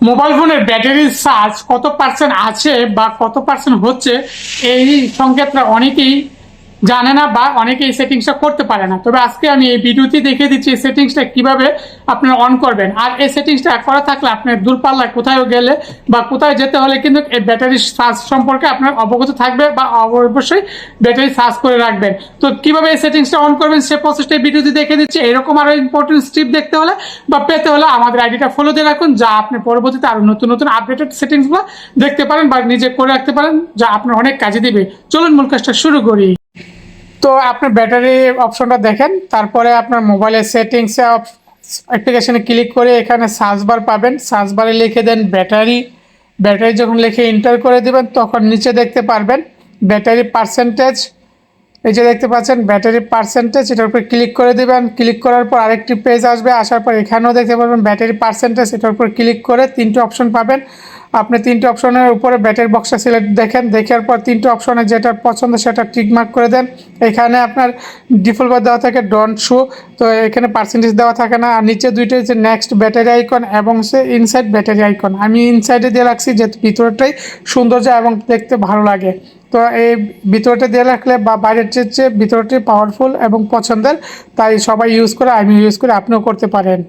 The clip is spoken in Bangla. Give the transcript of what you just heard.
মোবাইল ফোনের ব্যাটারির চার্জ কত পার্সেন্ট আছে বা কত পার্সেন্ট হচ্ছে এই সংকেতটা অনেকেই জানে না বা অনেকে এই সেটিংসটা করতে পারে না। তবে আজকে আমি এই ভিডিওতে দেখিয়ে দিচ্ছি এই সেটিংসটা কীভাবে আপনারা অন করবেন। আর এই সেটিংসটা করা থাকলে আপনার দূরপাল্লায় কোথাও গেলে বা কোথায় যেতে হলে কিন্তু এই ব্যাটারি চার্জ সম্পর্কে আপনার অবগত থাকবে বা অবশ্যই ব্যাটারি চার্জ করে রাখবেন। তো কীভাবে এই সেটিংসটা অন করবেন সে প্রসেসটা ভিডিওতে দেখে দিচ্ছি। এরকম আরও ইম্পর্টেন্ট স্টিপ দেখতে হলে বা পেতে হলে আমাদের আইডিটা ফলো দিয়ে রাখুন, যা আপনি পরবর্তীতে আরও নতুন নতুন আপডেটেড সেটিংসগুলো দেখতে পারেন বা নিজে করে রাখতে পারেন, যা আপনার অনেক কাজে দিবে। চলুন মূল কাজটা শুরু করি। তো আপনার ব্যাটারি অপশনটা দেখেন, তারপরে আপনার মোবাইলের সেটিংসে অ্যাপ্লিকেশনে ক্লিক করে এখানে সার্চ বার পাবেন। সার্চ বারে লিখে দেন ব্যাটারি। ব্যাটারি যখন লিখে এন্টার করে দিবেন, তখন নিচে দেখতে পারবেন ব্যাটারি পার্সেন্টেজ এই যে দেখতে পাচ্ছেন, ব্যাটারি পার্সেন্টেজ এটার উপর ক্লিক করে দিবেন। ক্লিক করার পর আরেকটি পেজ আসবে, আসার পর এখানেও দেখতে পারবেন ব্যাটারি পার্সেন্টেজ এটার উপর ক্লিক করে তিনটে অপশন পাবেন। আপনি তিনটে অপশনের উপরে ব্যাটারি বক্সটা সিলেক্ট দেখেন। দেখার পর তিনটে অপশনে যেটা পছন্দ সেটা টিক মার্ক করে দেন। এখানে আপনার ডিফল্ট দেওয়া থাকে ডন্ট শো তো এখানে পার্সেন্টেজ দেওয়া থাকে না। আর নিচে দুইটা হচ্ছে নেক্সট ব্যাটারি আইকন এবং সে ইনসাইড ব্যাটারি আইকন আমি ইনসাইডে দিয়ে রাখছি যেহেতু ভিতরটাই সৌন্দর্য এবং দেখতে ভালো লাগে। তো এই ভিতরটা দিয়ে রাখলে বা বাইরের চেয়ে ভিতরটি পাওয়ারফুল এবং পছন্দের, তাই সবাই ইউজ করে আমি ইউজ করে, আপনিও করতে পারেন।